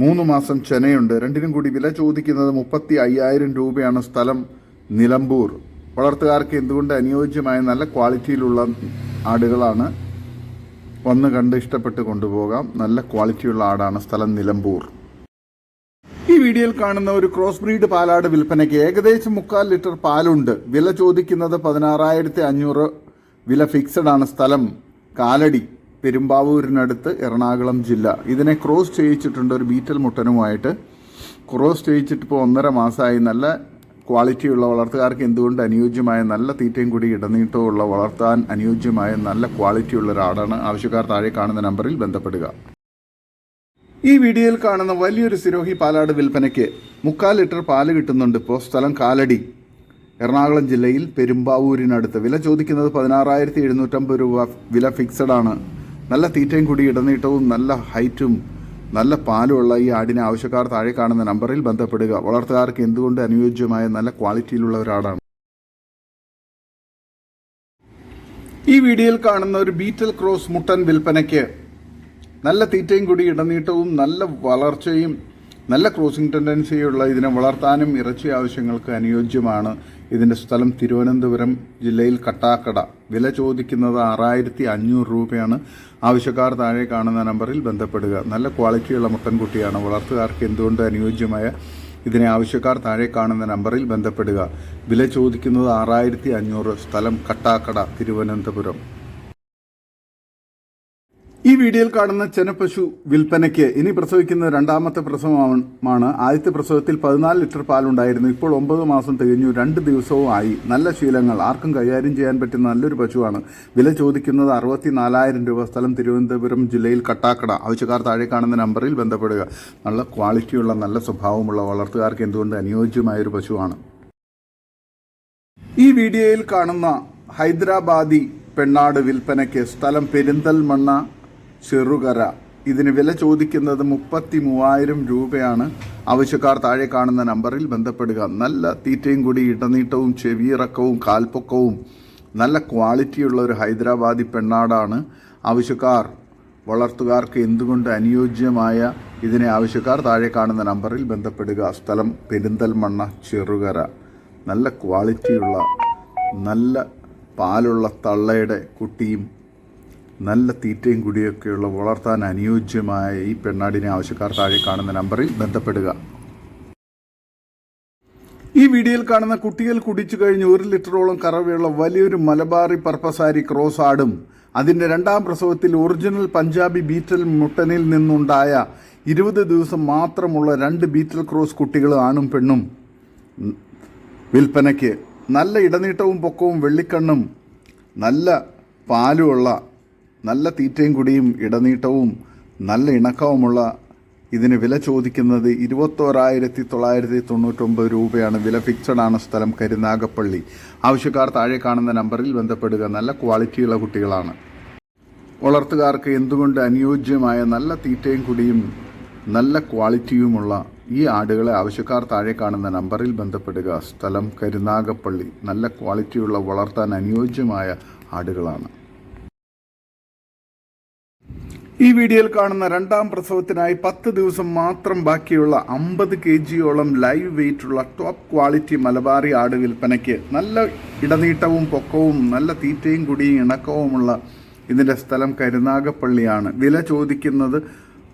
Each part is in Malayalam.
മൂന്ന് മാസം ചെനയുണ്ട്. രണ്ടിനും കൂടി വില ചോദിക്കുന്നത് മുപ്പത്തി അയ്യായിരം രൂപയാണ് സ്ഥലം നിലമ്പൂർ. വളർത്തുകാർക്ക് എന്തുകൊണ്ട് അനുയോജ്യമായ നല്ല ക്വാളിറ്റിയിലുള്ള ആടുകളാണ്? വന്ന് കണ്ട് ഇഷ്ടപ്പെട്ട് കൊണ്ടുപോകാം. നല്ല ക്വാളിറ്റിയുള്ള ആടാണ് സ്ഥലം നിലമ്പൂർ. ഈ വീഡിയോയിൽ കാണുന്ന ഒരു ക്രോസ് ബ്രീഡ് പാലാട് വിൽപ്പനയ്ക്ക് ഏകദേശം മുക്കാൽ ലിറ്റർ പാലുണ്ട്. വില ചോദിക്കുന്നത് പതിനാറായിരത്തി അഞ്ഞൂറ് വില ഫിക്സഡ് ആണ് സ്ഥലം. കാലടി. പെരുമ്പാവൂരിനടുത്ത് എറണാകുളം ജില്ല. ഇതിനെ ക്രോസ് ചെയ്യിച്ചിട്ടുണ്ട് ഒരു ബീറ്റൽ മുട്ടനുമായിട്ട്. ക്രോസ് ചെയ്യിച്ചിട്ട് ഇപ്പോൾ ഒന്നര മാസമായി നല്ല ക്വാളിറ്റിയുള്ള വളർത്തുകാർക്ക് എന്തുകൊണ്ട് അനുയോജ്യമായ നല്ല തീറ്റയും കൂടി ഇടനീട്ടവും ഉള്ള വളർത്താൻ അനുയോജ്യമായ നല്ല ക്വാളിറ്റി ഉള്ള ഒരാടാണ് ആവശ്യക്കാർ താഴെ കാണുന്ന നമ്പറിൽ ബന്ധപ്പെടുക. ഈ വീഡിയോയിൽ കാണുന്ന വലിയൊരു സിരോഹി പാലാട് വിൽപ്പനയ്ക്ക് മുക്കാൽ ലിറ്റർ പാൽ കിട്ടുന്നുണ്ട് ഇപ്പോൾ സ്ഥലം കാലടി. എറണാകുളം ജില്ലയിൽ പെരുമ്പാവൂരിനടുത്ത്. വില ചോദിക്കുന്നത് പതിനാറായിരത്തി എഴുന്നൂറ്റമ്പത് രൂപ. വില ഫിക്സഡ് ആണ്. നല്ല തീറ്റയും കൂടി ഇടനീട്ടവും നല്ല ഹൈറ്റും നല്ല പാലുമുള്ള ഈ ആടിനെ ആവശ്യക്കാർ താഴെ കാണുന്ന നമ്പറിൽ ബന്ധപ്പെടുക. വളർത്തുകാർക്ക് എന്തുകൊണ്ട് അനുയോജ്യമായ നല്ല ക്വാളിറ്റിയിലുള്ള ഒരാടാണ് ഈ വീഡിയോയിൽ കാണുന്ന ഒരു ബീറ്റൽ ക്രോസ് മുട്ടൻ വിൽപ്പനയ്ക്ക് നല്ല തീറ്റയും കൂടി ഇടനീട്ടവും നല്ല വളർച്ചയും നല്ല ക്രോസിംഗ് ടെൻഡൻസിയുള്ള ഇതിനെ വളർത്താനും ഇറച്ചി ആവശ്യങ്ങൾക്ക് അനുയോജ്യമാണ്. ഇതിന്റെ സ്ഥലം തിരുവനന്തപുരം ജില്ലയിൽ കട്ടാക്കട. വില ചോദിക്കുന്നത് ആറായിരത്തി അഞ്ഞൂറ് രൂപയാണ്. ആവശ്യക്കാർ താഴെ കാണുന്ന നമ്പറിൽ ബന്ധപ്പെടുക. നല്ല ക്വാളിറ്റിയുള്ള മുട്ടൻകുട്ടിയാണ് വളർത്തുകാർക്ക് എന്തുകൊണ്ട് അനുയോജ്യമായ ഇതിനെ ആവശ്യക്കാർ താഴെ കാണുന്ന നമ്പറിൽ ബന്ധപ്പെടുക. വില ചോദിക്കുന്നത് ആറായിരത്തി അഞ്ഞൂറ് സ്ഥലം കട്ടാക്കട തിരുവനന്തപുരം. ഈ വീഡിയോയിൽ കാണുന്ന ചെനപ്പശു വിൽപ്പനയ്ക്ക് ഇനി പ്രസവിക്കുന്ന രണ്ടാമത്തെ പ്രസവമാണ് ആദ്യത്തെ പ്രസവത്തിൽ പതിനാല് ലിറ്റർ പാലുണ്ടായിരുന്നു. ഇപ്പോൾ ഒമ്പത് മാസം തികഞ്ഞു. രണ്ട് ദിവസവും ആയി. നല്ല ശീലങ്ങൾ. ആർക്കും കൈകാര്യം ചെയ്യാൻ പറ്റുന്ന നല്ലൊരു പശുവാണ്. വില ചോദിക്കുന്നത് അറുപത്തി നാലായിരം രൂപ. സ്ഥലം തിരുവനന്തപുരം ജില്ലയിൽ കട്ടാക്കട. ആവശ്യക്കാർ താഴെ കാണുന്ന നമ്പറിൽ ബന്ധപ്പെടുക. നല്ല ക്വാളിറ്റിയുള്ള നല്ല സ്വഭാവമുള്ള വളർത്തുകാർക്ക് എന്തുകൊണ്ട് അനുയോജ്യമായ ഒരു പശുവാണ്. ഈ വീഡിയോയിൽ കാണുന്ന ഹൈദരാബാദി പെണ്ണാട് വിൽപ്പനയ്ക്ക് സ്ഥലം പെരിന്തൽമണ്ണ ചെറുകര. ഇതിന് വില ചോദിക്കുന്നത് മുപ്പത്തി മൂവായിരം രൂപയാണ്. ആവശ്യക്കാർ താഴെ കാണുന്ന നമ്പറിൽ ബന്ധപ്പെടുക. നല്ല തീറ്റയും കൂടി ഇടനീട്ടവും ചെവിയിറക്കവും കാൽപ്പൊക്കവും നല്ല ക്വാളിറ്റിയുള്ള ഒരു ഹൈദരാബാദി പെണ്ണാടാണ് ആവശ്യക്കാർ. വളർത്തുകാർക്ക് എന്തുകൊണ്ട് അനുയോജ്യമായ ഇതിനെ ആവശ്യക്കാർ താഴെ കാണുന്ന നമ്പറിൽ ബന്ധപ്പെടുക. സ്ഥലം പെരിന്തൽമണ്ണ ചെറുകര. നല്ല ക്വാളിറ്റിയുള്ള നല്ല പാലുള്ള തള്ളയുടെ കുട്ടിയും നല്ല തീറ്റയും കുടിയൊക്കെയുള്ള വളർത്താൻ അനുയോജ്യമായ ഈ പെണ്ണാടിനെ ആവശ്യക്കാർ താഴെ കാണുന്ന നമ്പറിൽ ബന്ധപ്പെടുക. ഈ വീഡിയോയിൽ കാണുന്ന കുട്ടികൾ കുടിച്ചു കഴിഞ്ഞ് ഒരു ലിറ്ററോളം കറവയുള്ള വലിയൊരു മലബാറി പർപ്പസാരി ക്രോസ് ആടും. അതിന്റെ രണ്ടാം പ്രസവത്തിൽ ഒറിജിനൽ പഞ്ചാബി ബീറ്റൽ മുട്ടനിൽ നിന്നുണ്ടായ ഇരുപത് ദിവസം മാത്രമുള്ള രണ്ട് ബീറ്റൽ ക്രോസ് കുട്ടികൾ ആണും പെണ്ണും. വിൽപ്പനയ്ക്ക് നല്ല ഇടനീട്ടവും പൊക്കവും വെള്ളിക്കണ്ണും നല്ല പാലുമുള്ള നല്ല തീറ്റയും കുടിയും ഇടനീട്ടവും നല്ല ഇണക്കവുമുള്ള ഇതിന് വില ചോദിക്കുന്നത് ഇരുപത്തോരായിരത്തി തൊള്ളായിരത്തി തൊണ്ണൂറ്റൊമ്പത് രൂപയാണ്. വില ഫിക്സഡ് ആണ് സ്ഥലം കരുനാഗപ്പള്ളി ആവശ്യക്കാർ താഴെ കാണുന്ന നമ്പറിൽ ബന്ധപ്പെടുക. നല്ല ക്വാളിറ്റിയുള്ള കുട്ടികളാണ്. വളർത്തുകാർക്ക് എന്തുകൊണ്ട് അനുയോജ്യമായ നല്ല തീറ്റയും കുടിയും നല്ല ക്വാളിറ്റിയുമുള്ള ഈ ആടുകളെ ആവശ്യക്കാർ താഴെ കാണുന്ന നമ്പറിൽ ബന്ധപ്പെടുക. സ്ഥലം കരുനാഗപ്പള്ളി നല്ല ക്വാളിറ്റിയുള്ള വളർത്താൻ അനുയോജ്യമായ ആടുകളാണ്. ഈ വീഡിയോയിൽ കാണുന്ന രണ്ടാം പ്രസവത്തിനായി പത്ത് ദിവസം മാത്രം ബാക്കിയുള്ള അമ്പത് കെ ജിയോളം ലൈവ് വെയിറ്റുള്ള ടോപ്പ് ക്വാളിറ്റി മലബാറി ആട് വിൽപ്പനയ്ക്ക് നല്ല ഇടനീട്ടവും പൊക്കവും നല്ല തീറ്റയും കുടിയും ഇണക്കവുമുള്ള ഇതിന്റെ സ്ഥലം കരുനാഗപ്പള്ളിയാണ്. വില ചോദിക്കുന്നത്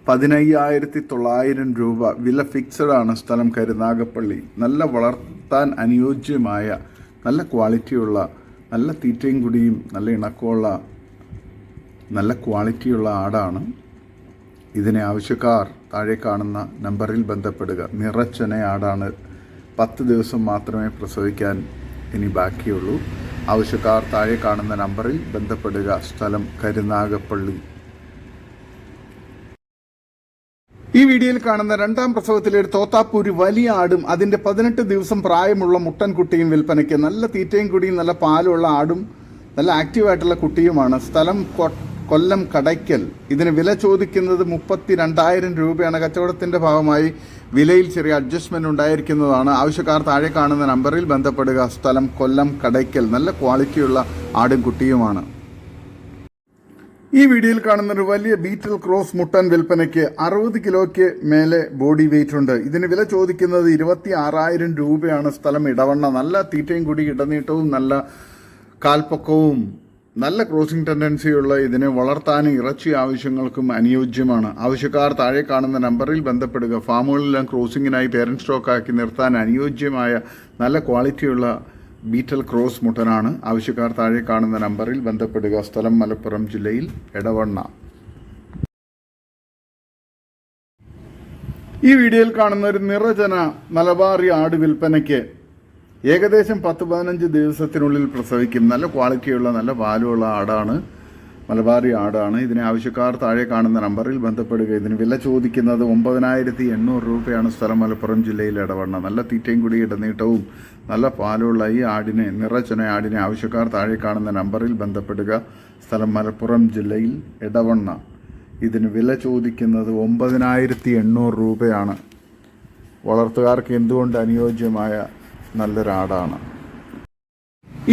പതിനയ്യായിരത്തി തൊള്ളായിരം രൂപ. വില ഫിക്സഡ് ആണ് സ്ഥലം കരുനാഗപ്പള്ളി. നല്ല വളർത്താൻ അനുയോജ്യമായ നല്ല ക്വാളിറ്റിയുള്ള നല്ല തീറ്റയും കുടിയും നല്ല ഇണക്കമുള്ള നല്ല ക്വാളിറ്റിയുള്ള ആടാണ്. ഇതിനെ ആവശ്യക്കാർ താഴെ കാണുന്ന നമ്പറിൽ ബന്ധപ്പെടുക. നിറച്ചന ആടാണ്. പത്ത് ദിവസം മാത്രമേ പ്രസവിക്കാൻ ഇനി ബാക്കിയുള്ളൂ. ആവശ്യക്കാർ താഴെ കാണുന്ന നമ്പറിൽ ബന്ധപ്പെടുക. സ്ഥലം കരുനാഗപ്പള്ളി. ഈ വീഡിയോയിൽ കാണുന്ന രണ്ടാം പ്രസവത്തിലെ ഒരു തോത്താപ്പൂരി വലിയ ആടും അതിന്റെ പതിനെട്ട് ദിവസം പ്രായമുള്ള മുട്ടൻകുട്ടിയും വിൽപ്പനയ്ക്ക് നല്ല തീറ്റയും കുടിയും നല്ല പാലുള്ള ആടും നല്ല ആക്റ്റീവായിട്ടുള്ള കുട്ടിയുമാണ്. സ്ഥലം കൊല്ലം കടയ്ക്കൽ. ഇതിന് വില ചോദിക്കുന്നത് മുപ്പത്തി രണ്ടായിരം രൂപയാണ്. കച്ചവടത്തിന്റെ ഭാഗമായി വിലയിൽ ചെറിയ അഡ്ജസ്റ്റ്മെന്റ് ഉണ്ടായിരിക്കുന്നതാണ്. ആവശ്യക്കാർ താഴെ കാണുന്ന നമ്പറിൽ ബന്ധപ്പെടുക. സ്ഥലം കൊല്ലം കടയ്ക്കൽ. നല്ല ക്വാളിറ്റിയുള്ള ആടും കുട്ടിയുമാണ്. ഈ വീഡിയോയിൽ കാണുന്ന ഒരു വലിയ ബീറ്റൽ ക്രോസ് മുട്ടൻ വിൽപ്പനയ്ക്ക് അറുപത് കിലോയ്ക്ക് മേലെ ബോഡി വെയിറ്റ് ഉണ്ട്. ഇതിന് വില ചോദിക്കുന്നത് ഇരുപത്തി ആറായിരം രൂപയാണ്. സ്ഥലം ഇടവണ്ണ. നല്ല തീറ്റയും കൂടി ഇടനീട്ടവും നല്ല കാൽപ്പൊക്കവും നല്ല ക്രോസിംഗ് ടെൻഡൻസിയുള്ള ഇതിനെ വളർത്താനും ഇറച്ചി ആവശ്യങ്ങൾക്കും അനുയോജ്യമാണ്. ആവശ്യക്കാർ താഴെ കാണുന്ന നമ്പറിൽ ബന്ധപ്പെടുക. ഫാമുകളിലെല്ലാം ക്രോസിംഗിനായി പേരൻ സ്റ്റോക്കാക്കി നിർത്താൻ അനുയോജ്യമായ നല്ല ക്വാളിറ്റിയുള്ള ബീറ്റൽ ക്രോസ് മുട്ടനാണ്. ആവശ്യക്കാർ താഴെ കാണുന്ന നമ്പറിൽ ബന്ധപ്പെടുക. സ്ഥലം മലപ്പുറം ജില്ലയിൽ എടവണ്ണ. ഈ വീഡിയോയിൽ കാണുന്ന ഒരു നിറജന മലബാറി ആട് വിൽപ്പനയ്ക്ക് ഏകദേശം പത്ത് പതിനഞ്ച് ദിവസത്തിനുള്ളിൽ പ്രസവിക്കും. നല്ല ക്വാളിറ്റിയുള്ള നല്ല പാലുള്ള ആടാണ്. മലബാറി ആടാണ്. ഇതിനെ ആവശ്യക്കാർ താഴെ കാണുന്ന നമ്പറിൽ ബന്ധപ്പെടുക. ഇതിന് വില ചോദിക്കുന്നത് ഒമ്പതിനായിരത്തി എണ്ണൂറ് രൂപയാണ് സ്ഥലം മലപ്പുറം ജില്ലയിൽ ഇടവണ്ണ. നല്ല തീറ്റയും കൂടി ഇടനീട്ടവും നല്ല പാലുള്ള ഈ ആടിനെ നിറച്ചന ആടിനെ ആവശ്യക്കാർ താഴെ കാണുന്ന നമ്പറിൽ ബന്ധപ്പെടുക. സ്ഥലം മലപ്പുറം ജില്ലയിൽ ഇടവണ്ണ. ഇതിന് വില ചോദിക്കുന്നത് ഒമ്പതിനായിരത്തി എണ്ണൂറ് രൂപയാണ്. വളർത്തുകാർക്ക് എന്തുകൊണ്ട് അനുയോജ്യമായ നല്ലൊരാടാണ്.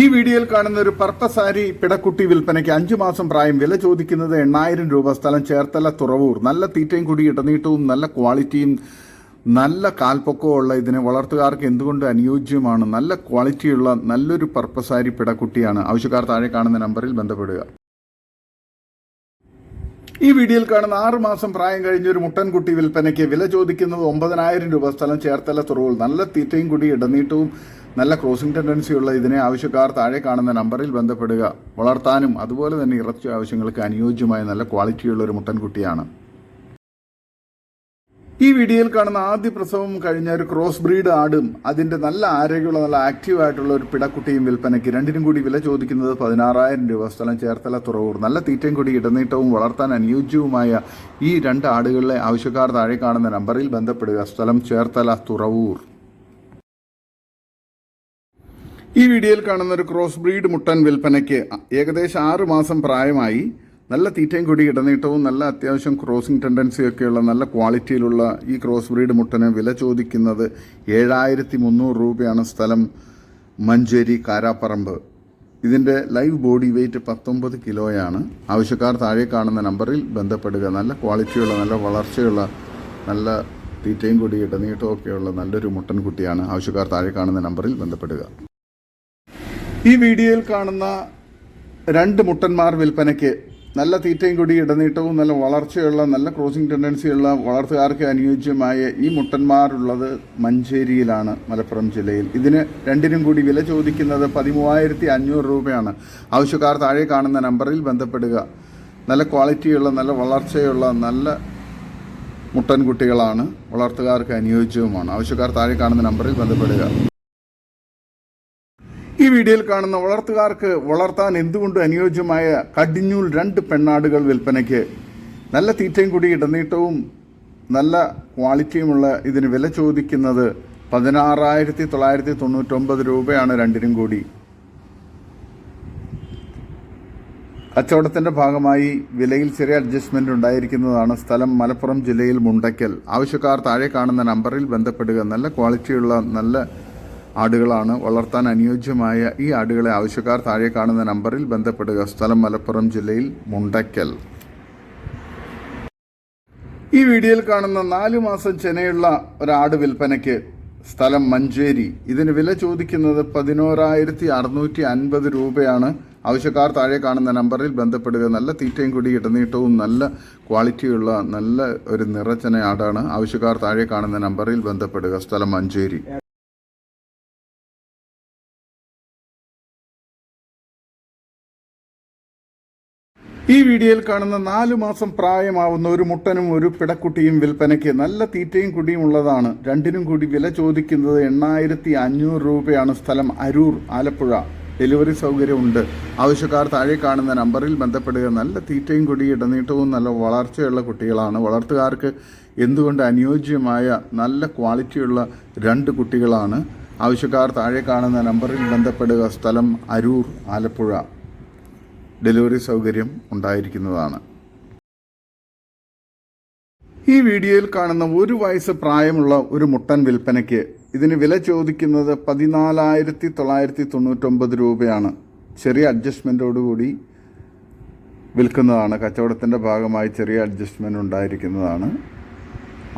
ഈ വീഡിയോയിൽ കാണുന്ന ഒരു പർപ്പസാരി പിടക്കുട്ടി വിൽപ്പനയ്ക്ക് അഞ്ചു മാസം പ്രായം വില ചോദിക്കുന്നത് എണ്ണായിരം രൂപ. സ്ഥലം ചേർത്തല തുറവൂർ. നല്ല തീറ്റയും കൂടി ഇടനീട്ടവും നല്ല ക്വാളിറ്റിയും നല്ല കാൽപ്പൊക്കവും ഉള്ള ഇതിനെ വളർത്തുകാർക്ക് എന്തുകൊണ്ട് അനുയോജ്യമാണ്? നല്ല ക്വാളിറ്റിയുള്ള നല്ലൊരു പർപ്പസാരി പിടക്കുട്ടിയാണ്. ആവശ്യക്കാർ താഴെ കാണുന്ന നമ്പറിൽ ബന്ധപ്പെടുക. ഈ വീഡിയോയിൽ കാണുന്ന ആറ് മാസം പ്രായം കഴിഞ്ഞ ഒരു മുട്ടൻകുട്ടി വിൽപ്പനയ്ക്ക് വില ചോദിക്കുന്നത് ഒമ്പതിനായിരം രൂപ സ്ഥലം ചേർത്തല തുറവുകൾ നല്ല തീറ്റയും കൂടി ഇടനീട്ടവും നല്ല ക്രോസിംഗ് ടെൻഡൻസിയുള്ള ഇതിനെ ആവശ്യക്കാർ താഴെ കാണുന്ന നമ്പറിൽ ബന്ധപ്പെടുക. വളർത്താനും അതുപോലെ തന്നെ ഇറച്ചി ആവശ്യങ്ങൾക്ക് അനുയോജ്യമായ നല്ല ക്വാളിറ്റിയുള്ള ഒരു മുട്ടൻകുട്ടിയാണ്. ഈ വീഡിയോയിൽ കാണുന്ന ആദ്യ പ്രസവം കഴിഞ്ഞ ഒരു ക്രോസ് ബ്രീഡ് ആടും അതിന്റെ നല്ല ആരോഗ്യമുള്ള നല്ല ആക്റ്റീവ് ആയിട്ടുള്ള ഒരു പിടക്കുട്ടിയും വിൽപ്പനയ്ക്ക് രണ്ടിനും കൂടി വില ചോദിക്കുന്നത് പതിനാറായിരം രൂപ. സ്ഥലം ചേർത്തല തുറവൂർ. നല്ല തീറ്റയും കൂടി ഇടനീട്ടവും വളർത്താൻ അനുയോജ്യവുമായ ഈ രണ്ട് ആടുകളിലെ ആവശ്യക്കാർ താഴെ കാണുന്ന നമ്പറിൽ ബന്ധപ്പെടുക. സ്ഥലം ചേർത്തല തുറവൂർ. ഈ വീഡിയോയിൽ കാണുന്ന ഒരു ക്രോസ് ബ്രീഡ് മുട്ടൻ വിൽപ്പനയ്ക്ക് ഏകദേശം ആറ് മാസം പ്രായമായി നല്ല തീറ്റയും കൂടി ഇടനീട്ടവും നല്ല അത്യാവശ്യം ക്രോസിംഗ് ടെൻഡൻസിയൊക്കെയുള്ള നല്ല ക്വാളിറ്റിയിലുള്ള ഈ ക്രോസ് ബ്രീഡ് മുട്ടന് വില ചോദിക്കുന്നത് ഏഴായിരത്തി മുന്നൂറ് രൂപയാണ് സ്ഥലം മഞ്ചേരി കാരാപ്പറമ്പ്. ഇതിന്റെ ലൈവ് ബോഡി വെയ്റ്റ് പത്തൊമ്പത് കിലോയാണ്. ആവശ്യക്കാർ താഴെ കാണുന്ന നമ്പറിൽ ബന്ധപ്പെടുക. നല്ല ക്വാളിറ്റിയുള്ള നല്ല വളർച്ചയുള്ള നല്ല തീറ്റയും കൂടി ഇടനീട്ടവും ഒക്കെയുള്ള നല്ലൊരു മുട്ടൻകുട്ടിയാണ് ആവശ്യക്കാർ താഴെ കാണുന്ന നമ്പറിൽ ബന്ധപ്പെടുക. ഈ വീഡിയോയിൽ കാണുന്ന രണ്ട് മുട്ടന്മാർ വിൽപ്പനയ്ക്ക് നല്ല തീറ്റയും കൂടി ഇടനീട്ടവും നല്ല വളർച്ചയുള്ള നല്ല ക്രോസിംഗ് ടെൻഡൻസിയുള്ള വളർത്തുകാർക്ക് അനുയോജ്യമായ ഈ മുട്ടന്മാരുള്ളത് മഞ്ചേരിയിലാണ് മലപ്പുറം ജില്ലയിൽ. ഇതിന് രണ്ടിനും കൂടി വില ചോദിക്കുന്നത് പതിമൂവായിരത്തി അഞ്ഞൂറ് രൂപയാണ്. ആവശ്യക്കാർ താഴെ കാണുന്ന നമ്പറിൽ ബന്ധപ്പെടുക. നല്ല ക്വാളിറ്റിയുള്ള നല്ല വളർച്ചയുള്ള നല്ല മുട്ടൻകുട്ടികളാണ് വളർത്തുകാർക്ക് അനുയോജ്യവുമാണ്. ആവശ്യക്കാർ താഴെ കാണുന്ന നമ്പറിൽ ബന്ധപ്പെടുക. ഈ വീഡിയോയിൽ കാണുന്ന വളർത്തുകാർക്ക് വളർത്താൻ എന്തുകൊണ്ട് അനുയോജ്യമായ കടിഞ്ഞൂൽ രണ്ട് പെണ്ണാടുകൾ വിൽപ്പനയ്ക്ക് നല്ല തീറ്റയും കൂടി ഇടനീട്ടവും നല്ല ക്വാളിറ്റിയുമുള്ള ഇതിന് വില ചോദിക്കുന്നത് പതിനാറായിരത്തി തൊള്ളായിരത്തി തൊണ്ണൂറ്റൊമ്പത് രൂപയാണ് രണ്ടിനും കൂടി. കച്ചവടത്തിന്റെ ഭാഗമായി വിലയിൽ ചെറിയ അഡ്ജസ്റ്റ്മെന്റ് ഉണ്ടായിരിക്കുന്നതാണ് സ്ഥലം മലപ്പുറം ജില്ലയിൽ മുണ്ടയ്ക്കൽ. ആവശ്യക്കാർ താഴെ കാണുന്ന നമ്പറിൽ ബന്ധപ്പെടുക. നല്ല ക്വാളിറ്റിയുള്ള നല്ല ആടുകളാണ്. വളർത്താൻ അനുയോജ്യമായ ഈ ആടുകളെ ആവശ്യക്കാർ താഴെ കാണുന്ന നമ്പറിൽ ബന്ധപ്പെടുക. സ്ഥലം മലപ്പുറം ജില്ലയിൽ മുണ്ടയ്ക്കൽ ഈ വീഡിയോയിൽ കാണുന്ന നാലു മാസം ചെനയുള്ള ഒരാട് വിൽപ്പനയ്ക്ക് സ്ഥലം മഞ്ചേരി. ഇതിന് വില ചോദിക്കുന്നത് പതിനോരായിരത്തി അറുന്നൂറ്റി അൻപത് രൂപയാണ്. ആവശ്യക്കാർ താഴെ കാണുന്ന നമ്പറിൽ ബന്ധപ്പെടുക. നല്ല തീറ്റയും കൂടി ഇടനീട്ടവും നല്ല ക്വാളിറ്റിയുള്ള നല്ല ഒരു നിറച്ചന ആടാണ്. ആവശ്യക്കാർ താഴെ കാണുന്ന നമ്പറിൽ ബന്ധപ്പെടുക. സ്ഥലം മഞ്ചേരി. ഈ വീഡിയോയിൽ കാണുന്ന നാലു മാസം പ്രായമാവുന്ന ഒരു മുട്ടനും ഒരു പിടക്കുട്ടിയും വിൽപ്പനയ്ക്ക് നല്ല തീറ്റയും കുടിയും ഉള്ളതാണ്. രണ്ടിനും കൂടി വില ചോദിക്കുന്നത് എണ്ണായിരത്തി അഞ്ഞൂറ് രൂപയാണ് സ്ഥലം അരൂർ ആലപ്പുഴ. ഡെലിവറി സൗകര്യമുണ്ട്. ആവശ്യക്കാർ താഴെ കാണുന്ന നമ്പറിൽ ബന്ധപ്പെടുക. നല്ല തീറ്റയും കുടി ഇടനീട്ടവും നല്ല വളർച്ചയുള്ള കുട്ടികളാണ്. വളർത്തുകാർക്ക് എന്തുകൊണ്ട് അനുയോജ്യമായ നല്ല ക്വാളിറ്റിയുള്ള രണ്ട് കുട്ടികളാണ്? ആവശ്യക്കാർ താഴെ കാണുന്ന നമ്പറിൽ ബന്ധപ്പെടുക. സ്ഥലം അരൂർ ആലപ്പുഴ. ഡെലിവറി സൗകര്യം ഉണ്ടായിരിക്കുന്നതാണ്. ഈ വീഡിയോയിൽ കാണുന്ന ഒരു വയസ്സ് പ്രായമുള്ള ഒരു മുട്ടൻ വിൽപ്പനയ്ക്ക് ഇതിന് വില ചോദിക്കുന്നത് പതിനാലായിരത്തി തൊള്ളായിരത്തി തൊണ്ണൂറ്റൊമ്പത് രൂപയാണ്. ചെറിയ അഡ്ജസ്റ്റ്മെന്റോടുകൂടി വിൽക്കുന്നതാണ്. കച്ചവടത്തിന്റെ ഭാഗമായി ചെറിയ അഡ്ജസ്റ്റ്മെന്റ് ഉണ്ടായിരിക്കുന്നതാണ്.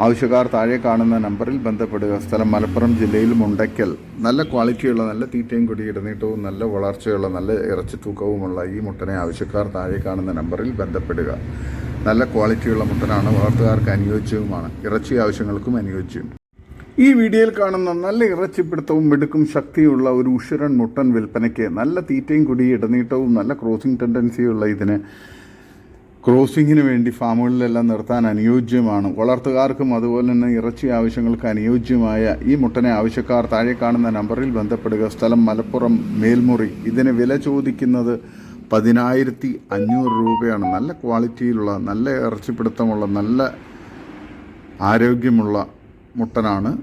ആവശ്യക്കാർ താഴെ കാണുന്ന നമ്പറിൽ ബന്ധപ്പെടുക. സ്ഥലം മലപ്പുറം ജില്ലയിൽ മുണ്ടയ്ക്കൽ. നല്ല ക്വാളിറ്റിയുള്ള നല്ല തീറ്റയും കൊടി ഇടനീട്ടവും നല്ല വളർച്ചയുള്ള നല്ല ഇറച്ചി തൂക്കവുമുള്ള ഈ മുട്ടനെ ആവശ്യക്കാർ താഴെ കാണുന്ന നമ്പറിൽ ബന്ധപ്പെടുക. നല്ല ക്വാളിറ്റിയുള്ള മുട്ടനാണ് വളർത്തുകാർക്ക് അനുയോജ്യവുമാണ്. ഇറച്ചി ആവശ്യങ്ങൾക്കും അനുയോജ്യം. ഈ വീഡിയോയിൽ കാണുന്ന നല്ല ഇറച്ചിപ്പിടുത്തവും മിടുക്കും ശക്തിയുള്ള ഒരു ഉഷരൻ മുട്ടൻ വിൽപ്പനയ്ക്ക് നല്ല തീറ്റയും കുടി ഇടനീട്ടവും നല്ല ക്രോസിംഗ് ടെൻഡൻസിയുള്ള ഇതിന് ക്രോസിങ്ങിന് വേണ്ടി ഫാമുകളിലെല്ലാം നിർത്താൻ അനുയോജ്യമാണ്. വളർത്തുകാർക്കും അതുപോലെ തന്നെ ഇറച്ചി ആവശ്യങ്ങൾക്ക് അനുയോജ്യമായ ഈ മുട്ടനെ ആവശ്യക്കാർ താഴെ കാണുന്ന നമ്പറിൽ ബന്ധപ്പെടുക. സ്ഥലം മലപ്പുറം മേൽമുറി. ഇതിന് വില ചോദിക്കുന്നത് പതിനായിരത്തി അഞ്ഞൂറ് രൂപയാണ്. നല്ല ക്വാളിറ്റിയിലുള്ള നല്ല ഇറച്ചിപ്പിടുത്തമുള്ള നല്ല ആരോഗ്യമുള്ള മുട്ടനാണ്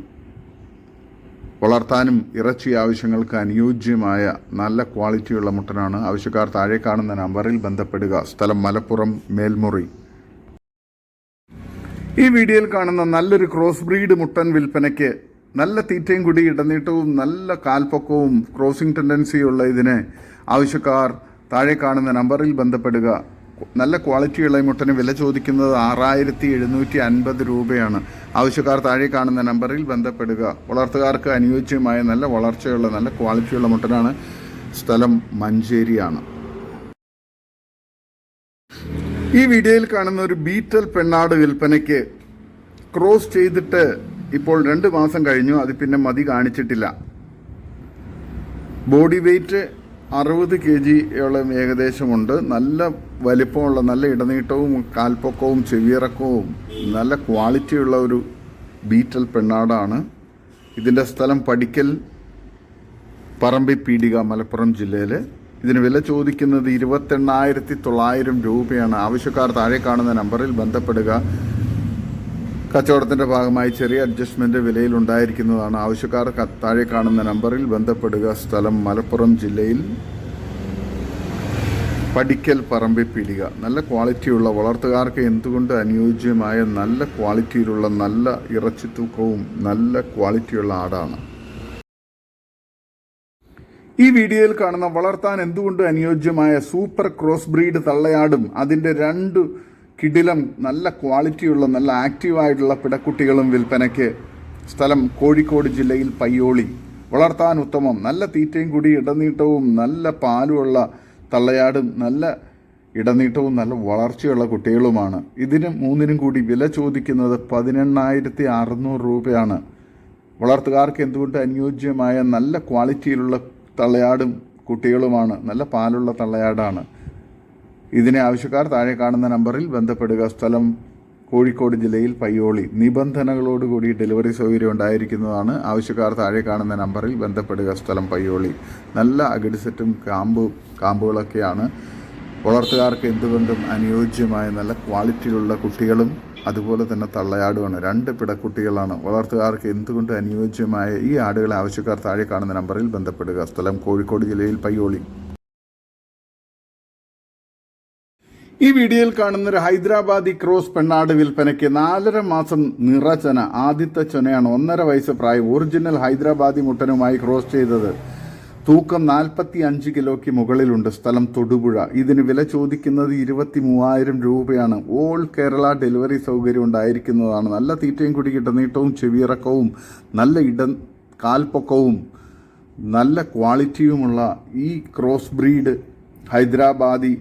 വളർത്താനും ഇറച്ചി ആവശ്യങ്ങൾക്ക് അനുയോജ്യമായ നല്ല ക്വാളിറ്റിയുള്ള മുട്ടനാണ് ആവശ്യക്കാർ താഴെ കാണുന്ന നമ്പറിൽ ബന്ധപ്പെടുക. സ്ഥലം മലപ്പുറം മേൽമുറി. ഈ വീഡിയോയിൽ കാണുന്ന നല്ലൊരു ക്രോസ് ബ്രീഡ് മുട്ടൻ വിൽപ്പനയ്ക്ക് നല്ല തീറ്റയും കുടി ഇടനീട്ടവും നല്ല കാൽപ്പൊക്കവും ക്രോസിംഗ് ടെൻഡൻസിയുള്ള ഇതിനെ ആവശ്യക്കാർ താഴെ കാണുന്ന നമ്പറിൽ ബന്ധപ്പെടുക. നല്ല ക്വാളിറ്റിയുള്ള ഈ മുട്ടന് വില ചോദിക്കുന്നത് ആറായിരത്തി എഴുന്നൂറ്റി അൻപത് രൂപയാണ്. ആവശ്യക്കാർ താഴെ കാണുന്ന നമ്പറിൽ ബന്ധപ്പെടുക. വളർത്തുകാർക്ക് അനുയോജ്യമായ നല്ല വളർച്ചയുള്ള നല്ല ക്വാളിറ്റിയുള്ള മുട്ടനാണ് സ്ഥലം മഞ്ചേരിയാണ്. ഈ വീഡിയോയിൽ കാണുന്ന ഒരു ബീറ്റൽ പെണ്ണാട് വിൽപ്പനയ്ക്ക് ക്രോസ് ചെയ്തിട്ട് ഇപ്പോൾ രണ്ട് മാസം കഴിഞ്ഞു. അത് പിന്നെ മതി കാണിച്ചിട്ടില്ല. ബോഡി വെയ്റ്റ് അറുപത് കെ ജിയോളം ഏകദേശമുണ്ട്. നല്ല വലിപ്പമുള്ള നല്ല ഇടനീട്ടവും കാൽപ്പൊക്കവും ചെവിയിറക്കവും നല്ല ക്വാളിറ്റിയുള്ള ഒരു ബീറ്റൽ പെണ്ണാടാണ്. ഇതിന്റെ സ്ഥലം പടിക്കൽ പറമ്പി പീടിക മലപ്പുറം ജില്ലയിൽ ഇതിന് വില ചോദിക്കുന്നത് ഇരുപത്തെണ്ണായിരത്തി തൊള്ളായിരം രൂപയാണ്. ആവശ്യക്കാർ താഴെ കാണുന്ന നമ്പറിൽ ബന്ധപ്പെടുക. കച്ചവടത്തിന്റെ ഭാഗമായി ചെറിയ അഡ്ജസ്റ്റ്മെന്റ് വിലയിൽ ഉണ്ടായിരിക്കുന്നതാണ്. ആവശ്യക്കാർ താഴെ കാണുന്ന നമ്പറിൽ ബന്ധപ്പെടുക. സ്ഥലം മലപ്പുറം ജില്ലയിൽ. പഠിക്കൽ പറമ്പിൽ പിടിക. നല്ല ക്വാളിറ്റിയുള്ള വളർത്തുകാർക്ക് എന്തുകൊണ്ട് അനുയോജ്യമായ നല്ല ക്വാളിറ്റിയിലുള്ള നല്ല ഇറച്ചി തൂക്കവും നല്ല ക്വാളിറ്റിയുള്ള ആടാണ്? ഈ വീഡിയോയിൽ കാണുന്ന വളർത്താൻ എന്തുകൊണ്ട് അനുയോജ്യമായ സൂപ്പർ ക്രോസ് ബ്രീഡ് തള്ളയാടും അതിന്റെ രണ്ട് കിടിലം നല്ല ക്വാളിറ്റിയുള്ള നല്ല ആക്റ്റീവായിട്ടുള്ള പിടക്കുട്ടികളും വിൽപ്പനയ്ക്ക് സ്ഥലം കോഴിക്കോട് ജില്ലയിൽ പയ്യോളി. വളർത്താൻ ഉത്തമം. നല്ല തീറ്റയും കൂടി ഇടനീട്ടവും നല്ല പാലുമുള്ള തള്ളയാടും നല്ല ഇടനീട്ടവും നല്ല വളർച്ചയുള്ള കുട്ടികളുമാണ്. ഇതിന് മൂന്നിനും കൂടി വില ചോദിക്കുന്നത് പതിനെണ്ണായിരത്തി അറുന്നൂറ് രൂപയാണ്. വളർത്തുകാർക്ക് എന്തുകൊണ്ട് അനുയോജ്യമായ നല്ല ക്വാളിറ്റിയിലുള്ള തള്ളയാടും കുട്ടികളുമാണ് നല്ല പാലുള്ള തള്ളയാടാണ്? ഇതിനെ ആവശ്യക്കാർ താഴെ കാണുന്ന നമ്പറിൽ ബന്ധപ്പെടുക. സ്ഥലം കോഴിക്കോട് ജില്ലയിൽ പയ്യോളി നിബന്ധനകളോടുകൂടി ഡെലിവറി സൗകര്യം ഉണ്ടായിരിക്കുന്നതാണ്. ആവശ്യക്കാർ താഴെ കാണുന്ന നമ്പറിൽ ബന്ധപ്പെടുക. സ്ഥലം പയ്യോളി. നല്ല അകിട് സെറ്റും കാമ്പ് കാമ്പുകളൊക്കെയാണ്. വളർത്തുകാർക്ക് എന്തുകൊണ്ടും അനുയോജ്യമായ നല്ല ക്വാളിറ്റിയിലുള്ള കുട്ടികളും അതുപോലെ തന്നെ തള്ളയാടുമാണ്. രണ്ട് പിടക്കുട്ടികളാണ്. വളർത്തുകാർക്ക് എന്തുകൊണ്ട് അനുയോജ്യമായ ഈ ആടുകളെ ആവശ്യക്കാർ താഴെ കാണുന്ന നമ്പറിൽ ബന്ധപ്പെടുക. സ്ഥലം കോഴിക്കോട് ജില്ലയിൽ പയ്യോളി. ഈ വീഡിയോയിൽ കാണുന്ന ഒരു ഹൈദരാബാദി ക്രോസ് പെണ്ണാട് വിൽപ്പനയ്ക്ക് നാലര മാസം നിറചന ആദ്യത്തെ ചൊനയാണ് ഒന്നര വയസ്സ് പ്രായം ഒറിജിനൽ ഹൈദരാബാദി മുട്ടനുമായി ക്രോസ് ചെയ്തത്. തൂക്കം നാൽപ്പത്തി അഞ്ച് കിലോയ്ക്ക് മുകളിലുണ്ട്. സ്ഥലം തൊടുപുഴ. ഇതിന് വില ചോദിക്കുന്നത് ഇരുപത്തി മൂവായിരം രൂപയാണ്. ഓൾ കേരള ഡെലിവറി സൗകര്യം ഉണ്ടായിരിക്കുന്നതാണ്. നല്ല തീറ്റയും കുടി നീട്ടവും ചെവിയിറക്കവും നല്ല ഇട കാൽപ്പൊക്കവും നല്ല ക്വാളിറ്റിയുമുള്ള ഈ ക്രോസ് ബ്രീഡ് ഹൈദരാബാദി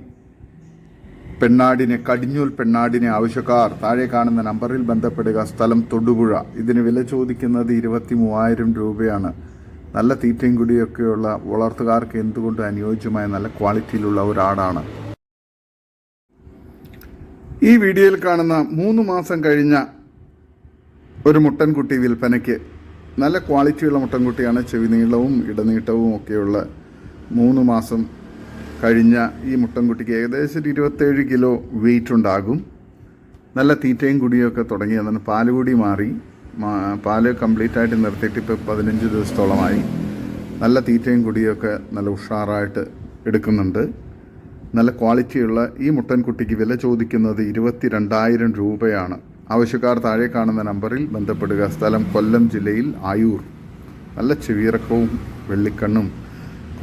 പെണ്ണാടിനെ കടിഞ്ഞൂൽ പെണ്ണാടിനെ ആവശ്യക്കാർ താഴെ കാണുന്ന നമ്പറിൽ ബന്ധപ്പെടുക സ്ഥലം തൊടുപുഴ. ഇതിന് വില ചോദിക്കുന്നത് ഇരുപത്തി മൂവായിരം രൂപയാണ്. നല്ല തീറ്റയും കുടിയൊക്കെയുള്ള വളർത്തുകാർക്ക് എന്തുകൊണ്ട് അനുയോജ്യമായ നല്ല ക്വാളിറ്റിയിലുള്ള ഒരാടാണ്? ഈ വീഡിയോയിൽ കാണുന്ന മൂന്ന് മാസം കഴിഞ്ഞ ഒരു മുട്ടൻകുട്ടി വിൽപ്പനയ്ക്ക് നല്ല ക്വാളിറ്റിയുള്ള മുട്ടൻകുട്ടിയാണ്. ചെവി നീളവും ഇടനീട്ടവും ഒക്കെയുള്ള മൂന്ന് മാസം കഴിഞ്ഞ ഈ മുട്ടൻകുട്ടിക്ക് ഏകദേശം ഇരുപത്തേഴ് കിലോ വെയിറ്റ് ഉണ്ടാകും. നല്ല തീറ്റയും കുടിയൊക്കെ തുടങ്ങി അതാണ് പാൽ കൂടി മാറി പാൽ കംപ്ലീറ്റ് ആയിട്ട് നിർത്തിയിട്ട് ഇപ്പോൾ പതിനഞ്ച് ദിവസത്തോളമായി. നല്ല തീറ്റയും കുടിയൊക്കെ നല്ല ഉഷാറായിട്ട് എടുക്കുന്നുണ്ട്. നല്ല ക്വാളിറ്റിയുള്ള ഈ മുട്ടൻകുട്ടിക്ക് വില ചോദിക്കുന്നത് ഇരുപത്തി രണ്ടായിരം രൂപയാണ്. ആവശ്യക്കാർ താഴെ കാണുന്ന നമ്പറിൽ ബന്ധപ്പെടുക. സ്ഥലം കൊല്ലം ജില്ലയിൽ ആയൂർ. നല്ല ചെവിയിറക്കവും വെള്ളിക്കണ്ണും.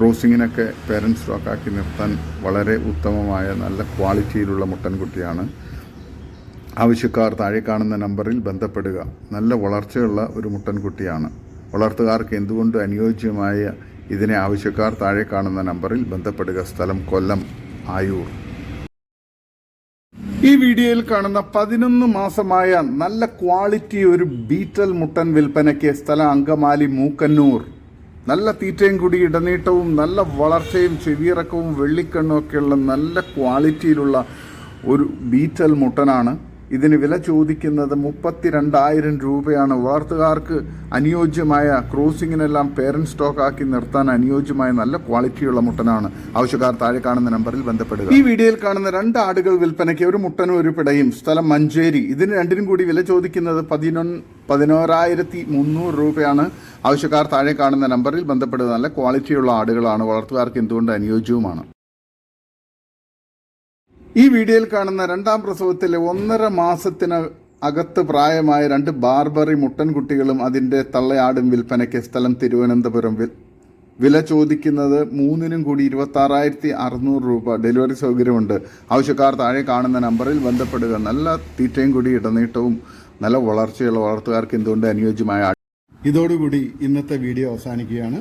ക്രോസിങ്ങിനൊക്കെ പേരൻസ് സ്റ്റോക്കാക്കി നിർത്താൻ വളരെ ഉത്തമമായ നല്ല ക്വാളിറ്റിയിലുള്ള മുട്ടൻകുട്ടിയാണ്. ആവശ്യക്കാർ താഴെ കാണുന്ന നമ്പറിൽ ബന്ധപ്പെടുക. നല്ല വളർച്ചയുള്ള ഒരു മുട്ടൻകുട്ടിയാണ്. വളർത്തുകാർക്ക് എന്തുകൊണ്ട് അനുയോജ്യമായ ഇതിനെ ആവശ്യക്കാർ താഴെ കാണുന്ന നമ്പറിൽ ബന്ധപ്പെടുക? സ്ഥലം കൊല്ലം ആയൂർ. ഈ വീഡിയോയിൽ കാണുന്ന പതിനൊന്ന് മാസമായ നല്ല ക്വാളിറ്റി ഒരു ബീറ്റൽ മുട്ടൻ വിൽപ്പനയ്ക്ക് സ്ഥലം അങ്കമാലി മൂക്കന്നൂർ. നല്ല തീറ്റയും കൂടി ഇടനീട്ടവും നല്ല വളർച്ചയും ചെവിയിറക്കവും വെള്ളിക്കണ്ണും ഒക്കെയുള്ള നല്ല ക്വാളിറ്റിയിലുള്ള ഒരു ബീറ്റൽ മുട്ടനാണ്. ഇതിന് വില ചോദിക്കുന്നത് മുപ്പത്തിരണ്ടായിരം രൂപയാണ്. വളർത്തുകാർക്ക് അനുയോജ്യമായ ക്രോസിങ്ങിനെല്ലാം പേരന്റ് സ്റ്റോക്ക് ആക്കി നിർത്താൻ അനുയോജ്യമായ നല്ല ക്വാളിറ്റിയുള്ള മുട്ടനാണ്. ആവശ്യക്കാർ താഴെ കാണുന്ന നമ്പറിൽ ബന്ധപ്പെടുക. ഈ വീഡിയോയിൽ കാണുന്ന രണ്ട് ആടുകൾ വിൽപ്പനയ്ക്ക് ഒരു മുട്ടനും ഒരു പിടയും. സ്ഥലം മഞ്ചേരി. ഇതിന് രണ്ടിനും കൂടി വില ചോദിക്കുന്നത് പതിനൊന്ന് പതിനോരായിരത്തി മുന്നൂറ് രൂപയാണ്. ആവശ്യക്കാർ താഴെ കാണുന്ന നമ്പറിൽ ബന്ധപ്പെടുക. നല്ല ക്വാളിറ്റിയുള്ള ആടുകളാണ്. വളർത്തുകാർക്ക് എന്തുകൊണ്ട് അനുയോജ്യവുമാണ്? ഈ വീഡിയോയിൽ കാണുന്ന രണ്ടാം പ്രസവത്തിലെ ഒന്നര മാസത്തിന് അകത്ത് പ്രായമായ രണ്ട് ബാർബറി മുട്ടൻകുട്ടികളും അതിന്റെ തള്ളയാടും വിൽപ്പനയ്ക്ക് സ്ഥലം തിരുവനന്തപുരം വില ചോദിക്കുന്നത് മൂന്നിനും കൂടി ഇരുപത്തി ആറായിരത്തി അറുന്നൂറ് രൂപ. ഡെലിവറി സൗകര്യമുണ്ട്. ആവശ്യക്കാർ താഴെ കാണുന്ന നമ്പറിൽ ബന്ധപ്പെടുക. നല്ല തീറ്റയും കൂടി ഇടനീട്ടവും നല്ല വളർച്ചയുള്ള വളർത്തുകാർക്ക് എന്തുകൊണ്ട് അനുയോജ്യമായ ഇതോടുകൂടി ഇന്നത്തെ വീഡിയോ അവസാനിക്കുകയാണ്.